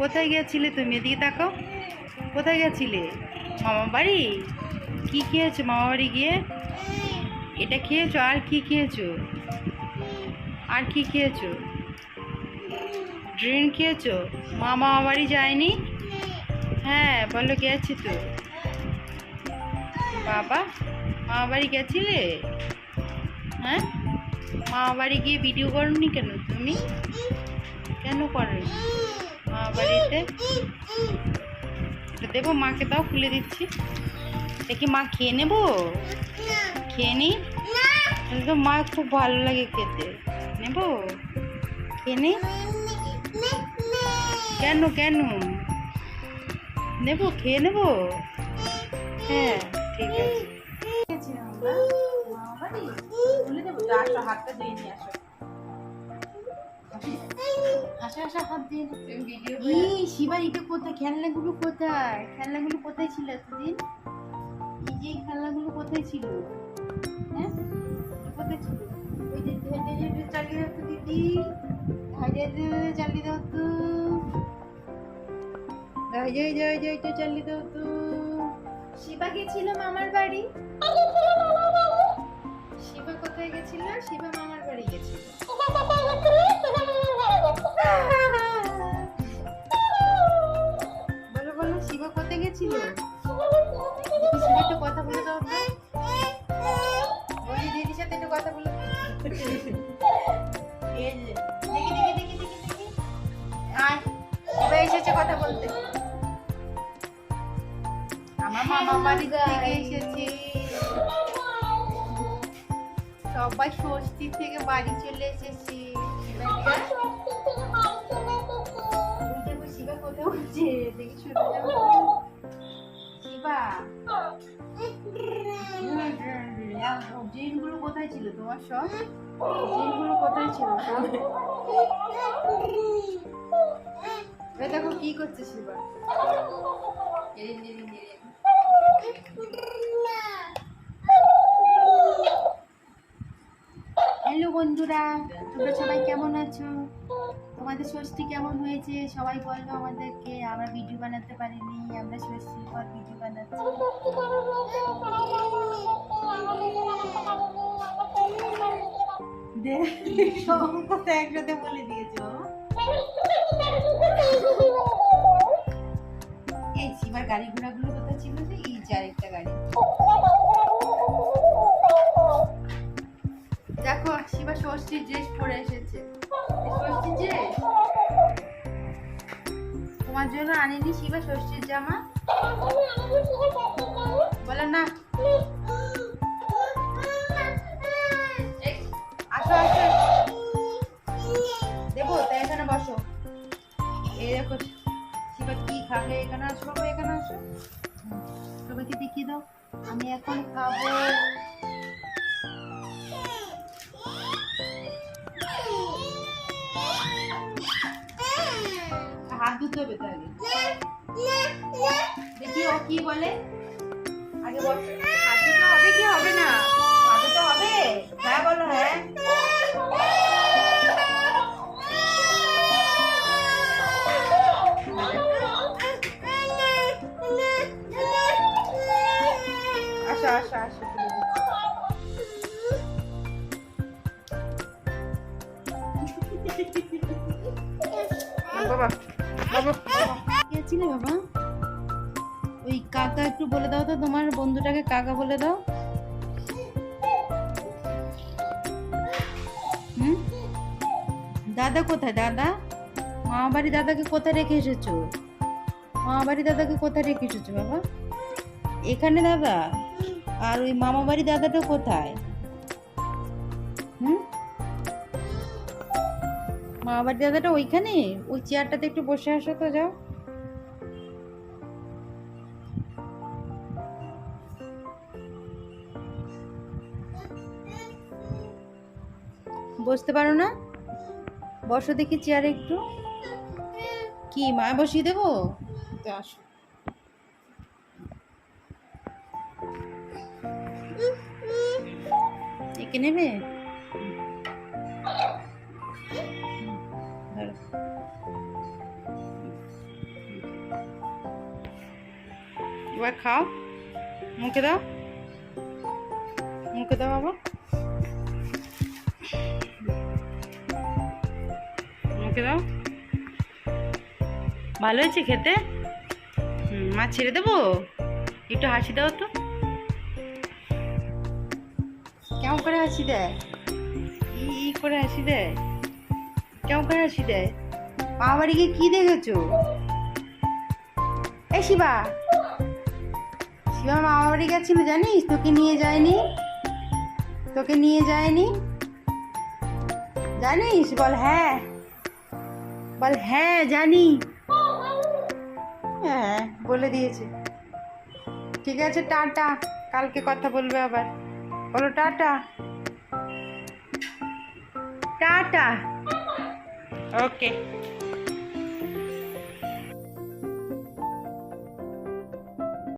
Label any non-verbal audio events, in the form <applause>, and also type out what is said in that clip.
কোথায় গেছিলে তুমি? এদিকে তাকাও। কোথায় গেছিলে মামা বাড়ি? কি খেয়েছো মামা বাড়ি গিয়ে? এটা খেয়েছো? আর কি খেয়েছো? আর কি খেয়েছো? ড্রিঙ্ক খেয়েছো? মা মামা বাড়ি যায়নি? হ্যাঁ বলো গেছি তো। বাবা মামা বাড়ি গেছিলে? হ্যাঁ? মামা বাড়ি গিয়ে ভিডিও করনি কেন তুমি? কেন করো মামা বাড়িতে দেবো মাকে দাও খুলে দিচ্ছি। দেখি মা খেয়ে নেব? খেয়ে নি? তো মা খুব ভালো লাগে খেতে। নেব? খেয়ে নি। কেন কেন? নেব খেয়ে নেব? হ্যাঁ ঠিক আছে। হাতটা দিয়ে নিয়ে আসো। আসো আসো হাত দিয়ে এই শিবার এটা কোথায় খেলনাগুলো কোথায় খেলনাগুলো কোথায় ছিল এতদিন এই যে খেলনাগুলো কোথায় ছিল হ্যাঁ কোথায় ছিল ওই যে হেঁটে হেঁটে চালিয়ে দাও তো দিদি হাইটে হেঁটে চালিয়ে দাও তো যাই যাই যাই যাই তো চালিয়ে দাও তো শিবা গেছিল মামার বাড়ি শিবা কোথায় গেছিল শিবা মামার বাড়ি গেছিল বলো বলো শিবা কোথায় গেছিল? শিবা একটু কথা বলে দাও বলি দিদির সাথে একটু কথা বলে। এই যে, দেখি দেখি দেখি দেখি দেখি। আয় শিবা এসেছে কথা বলতে। আমার মামা বাড়ি থেকে এসেছি। সবাই ষষ্ঠী থেকে বাড়ি চলে এসেছি। শিবা কোথায় উঠছে দেখি শুনে যাব। শিবা। জিনগুলো কোথায় ছিল তোমার সব? জিনগুলো কোথায় ছিল? এ দেখো কি করছে Shiva. Erin, Erin, Erin. Hello বন্ধুরা, তোমরা সবাই কেমন আছো? তোমাদের ষষ্ঠী কেমন হয়েছে? সবাই বলল আমাদেরকে, আমরা ভিডিও বানাতে পারিনি, আমরা ষষ্ঠীর পর ভিডিও বানাচ্ছি। সব কথা একসাথে বলে দিয়েছ। এই শিবার গাড়ি ঘোড়াগুলো তোমার জন্য আনিনি শিবা ষষ্ঠীর জামা। বলে না। আসো তাই এখানে বসো। এই শিবা কি খাবে? এখানে আসো, বাবা, এখানে আসো। দাও। আমি এখন খাব ধুতে হবে তো আগে দেখি ও কি বলে। আগে বল। হবে কি হবে না? হবে। হ্যাঁ বলো হ্যাঁ। আসো আসো আসো। <laughs> বাবা। বাবা গেছিলে বাবা? ওই কাকা একটু বলে দাও তো, তোমার বন্ধুটাকে কাকা বলে দাও। হুম? দাদা কোথায়? দাদা? মামা বাড়ি দাদাকে কোথায় রেখে এসেছ? মামা বাড়ি দাদাকে কোথায় রেখে এসেছ বাবা? এখানে দাদা? আর ওই মামা বাড়ি দাদাটা কোথায়? হুম? মামা বাড়ি দাদাটা ওইখানে? ওই চেয়ারটাতে একটু বসে আসো তো, যাও। বসতে পারো না? বসো দেখি চেয়ারে একটু। কি, মা বসিয়ে দেবো? তো আসো। একে নেবে? এবার খাও। মুখে দাও। মুখে দাও বাবা। মুখে দাও। ভালো হয়েছে খেতে? মা ছেড়ে দেবো? একটু হাসি দাও তো। কেমন করে হাসি দেয়? ই করে হাসি দেয়। কেমন করে হাসি দেয়? মা বাড়ি গিয়ে কি দেখেছ? এই শিবা। শিবা মামা বাড়ি গেছিল, জানিস? তোকে নিয়ে যায়নি? তোকে নিয়ে যায়নি? জানিস? বল হ্যাঁ। বল হ্যাঁ জানি। হ্যাঁ বলে দিয়েছে। ঠিক আছে, টাটা। কালকে কথা বলবে আবার। বলো, টাটা। টাটা। ওকে।